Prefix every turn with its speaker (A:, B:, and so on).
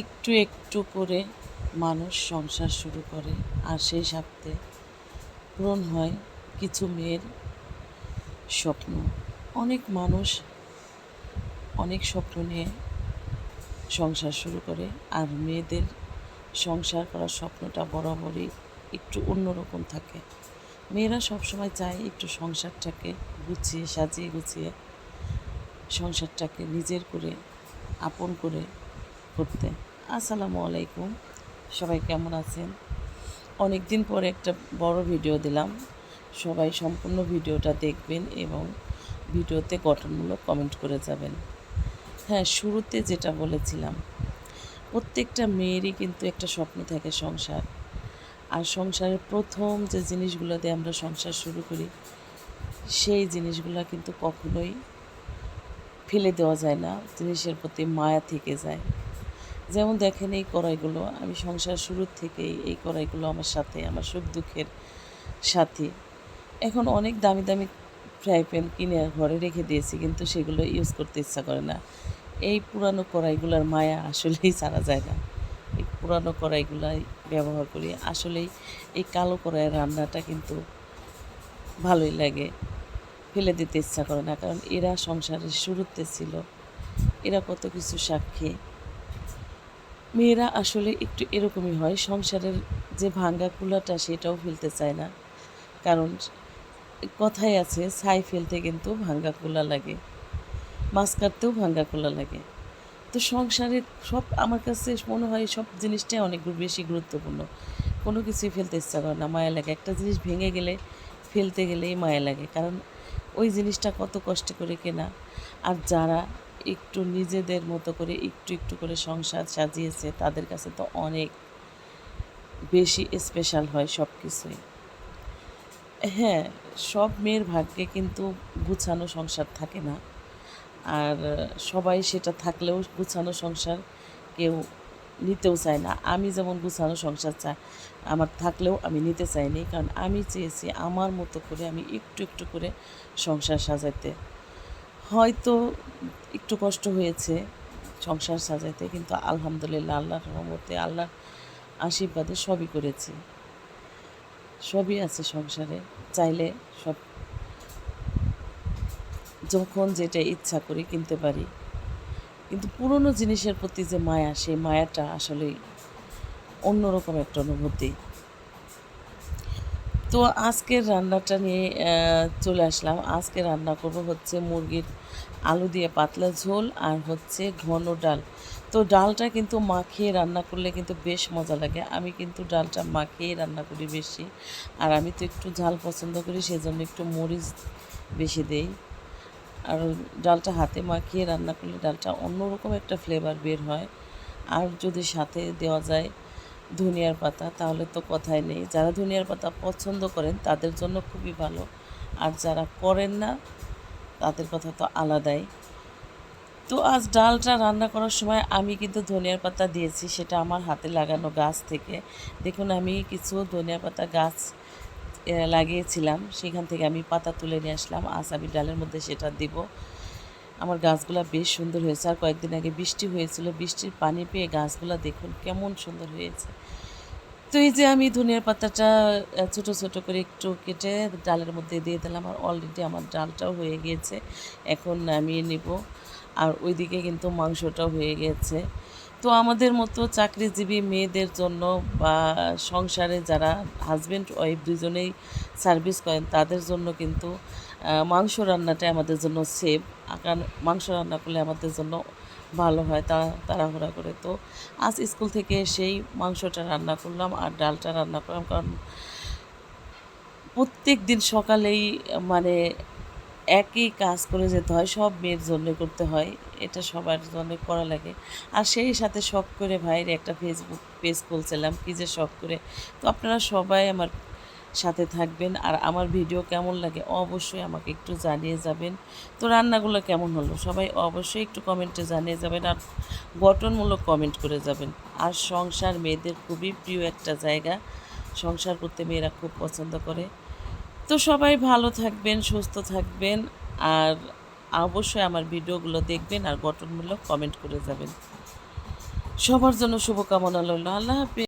A: একটু একটু করে মানুষ সংসার শুরু করে আর সেই সাথে পূরণ হয় কিছু মেয়ের স্বপ্ন। অনেক মানুষ অনেক স্বপ্ন নিয়ে সংসার শুরু করে আর মেয়েদের সংসার করার স্বপ্নটা বরাবরই একটু অন্যরকম থাকে। মেয়েরা সবসময় চায় একটু সংসারটাকে গুছিয়ে, সাজিয়ে গুছিয়ে সংসারটাকে নিজের করে, আপন করে করতে আসসালামু আলাইকুম। সবাই কেমন আছেন? অনেক দিন পরে একটা বড় ভিডিও দিলাম। সবাই সম্পূর্ণ ভিডিওটা দেখবেন এবং ভিডিওতে গঠনমূলক কমেন্ট করে যাবেন। হ্যাঁ শুরুতে যেটা বলেছিলাম, প্রত্যেকটা মেয়েরই কিন্তু একটা স্বপ্ন থাকে সংসার। আর সংসারের প্রথম যে জিনিসগুলো দিয়ে আমরা সংসার শুরু করি, সেই জিনিসগুলো কিন্তু কখনোই ফেলে দেওয়া যায় না। জিনিসের প্রতি মায়া থেকে যায়। যেমন দেখেন এই কড়াইগুলো, আমি সংসার শুরুর থেকেই এই কড়াইগুলো আমার সাথে, আমার সুখ দুঃখের সাথী। এখন অনেক দামি দামি ফ্রাই প্যান কিনে ঘরে রেখে দিয়েছি, কিন্তু সেগুলো ইউজ করতে ইচ্ছা করে না। এই পুরানো কড়াইগুলোর মায়া আসলেই ছাড়া যায় না। এই পুরানো কড়াইগুলাই ব্যবহার করি, আসলেই এই কালো কড়াইয়ের রান্নাটা কিন্তু ভালোই লাগে, ফেলে দিতে ইচ্ছা করে না, কারণ এরা সংসারের শুরুতে ছিল, এরা কত কিছু সাক্ষী। মেয়েরা আসলে একটু এরকমই হয়। সংসারের যে ভাঙ্গা কুলাটা সেটাও ফেলতে চায় না। কারণ কথাই আছে, ছাই ফেলতে কিন্তু ভাঙ্গা কুলা লাগে। মাছ কাটতেও ভাঙ্গা কুলা লাগে। তো সংসারে সব আমার কাছে মনে হয় সব জিনিসটাই অনেক বেশি গুরুত্বপূর্ণ। কোনো কিছুই ফেলতে ইচ্ছা করে না, মায়া লাগে। একটা জিনিস ভেঙে গেলে, ফেলতে গেলেই মায়া লাগে। কারণ ওই জিনিসটা কত কষ্ট করে কেনা। আর যারা একটু নিজেদের মতো করে একটু একটু করে সংসার সাজিয়েছে, তাদের কাছে তো অনেক বেশি স্পেশাল হয় সব কিছুই হ্যাঁ সব মেয়ের ভাগ্যে কিন্তু গুছানো সংসার থাকে না। আর সবাই সেটা থাকলেও গুছানো সংসার কেউ নিতেও চায় না। আমি যেমন গুছানো সংসার চাই আমার থাকলেও আমি নিতে চাইনি। কারণ আমি চেয়েছি আমার মতো করে আমি একটু একটু করে সংসার সাজাতে হয়তো একটু কষ্ট হয়েছে সংসার সাজাইতে, কিন্তু আলহামদুলিল্লাহ আল্লাহর রহমতে, আল্লাহর আশীর্বাদে সবই করেছি। সবই আছে সংসারে। চাইলে সব যখন যেটা ইচ্ছা করি কিনতে পারি। কিন্তু পুরনো জিনিসের প্রতি যে মায়া, সেই মায়াটা আসলেই অন্যরকম একটা অনুভূতি। তো আজকের রান্নাটা নিয়ে চলে আসলাম। আজকে রান্না করব হচ্ছে মুরগির আলু দিয়ে পাতলা ঝোল আর হচ্ছে ঘন ডাল। তো ডালটা কিন্তু মাখিয়ে রান্না করলে কিন্তু বেশ মজা লাগে। আমি কিন্তু ডালটা মাখিয়ে রান্না করি বেশি। আর আমি তো একটু ঝাল পছন্দ করি, সেজন্য একটু মরিচ বেশি দেই। আর ডালটা হাতে মাখিয়ে রান্না করলে ডালটা অন্যরকম একটা ফ্লেভার বের হয়। আর যদি সাথে দেওয়া যায় ধনিয়ার পাতা, তাহলে তো কথাই নেই। যারা ধনিয়ার পাতা পছন্দ করেন, তাদের জন্য খুবই ভালো। আর যারা করেন না তাদের কথা তো আলাদাই। তো আজ ডালটা রান্না করার সময় আমি কিন্তু ধনিয়ার পাতা দিয়েছি, সেটা আমার হাতে লাগানো গাছ থেকে। দেখুন, আমি কিছু ধনিয়া পাতা গাছ লাগিয়েছিলাম, সেখান থেকে আমি পাতা তুলে নিয়ে আসলাম। আজ আমি ডালের মধ্যে সেটা দিব। আমার গাছগুলো বেশ সুন্দর হয়েছে। আর কয়েকদিন আগে বৃষ্টি হয়েছিল, বৃষ্টির পানি পেয়ে গাছগুলো দেখুন কেমন সুন্দর হয়েছে। তো এই যে আমি ধনিয়ার পাতাটা ছোট ছোট করে একটু কেটে ডালের মধ্যে দিয়ে দিলাম আর অলরেডি আমার ডালটাও হয়ে গিয়েছে। এখন নামিয়ে নিব। আর ওইদিকে কিন্তু মাংসটাও হয়ে গেছে তো আমাদের মতো চাকরিজীবী মেয়েদের জন্য বা সংসারে যারা হাজব্যান্ড ওয়াইফ দুজনেই সার্ভিস করেন, তাদের জন্য কিন্তু মাংস রান্নাটাই আমাদের জন্য সেভ কারণ মাংস রান্না করলে আমাদের জন্য ভালো হয় তা, তাড়াহুড়া করে। তো আজ স্কুল থেকে এসেই মাংসটা রান্না করলাম আর ডালটা রান্না করলাম কারণ প্রত্যেক দিন সকালেই মানে একই কাজ করে যেতে হয়, সব মেয়ের জন্য করতে হয়, এটা সবার জন্য করা লাগে। আর সেই সাথে শখ করে ভাইয়ের একটা ফেসবুক পেজ খুলছিলাম, কী যে শখ করে। তো আপনারা সবাই আমার সাথে থাকবেন আর আমার ভিডিও কেমন লাগে অবশ্যই আমাকে একটু জানিয়ে যাবেন। তো রান্নাগুলো কেমন হলো? সবাই অবশ্যই একটু কমেন্টে জানিয়ে যাবেন আর গঠনমূলক কমেন্ট করে যাবেন। আর সংসার মেয়েদের খুবই প্রিয় একটা জায়গা। সংসার করতে মেয়েরা খুব পছন্দ করে। তো সবাই ভালো থাকবেন, সুস্থ থাকবেন আর অবশ্যই আমার ভিডিওগুলো দেখবেন আর গঠনমূলক কমেন্ট করে যাবেন। সবার জন্য শুভকামনা রইল। আল্লাহ হাফিজ।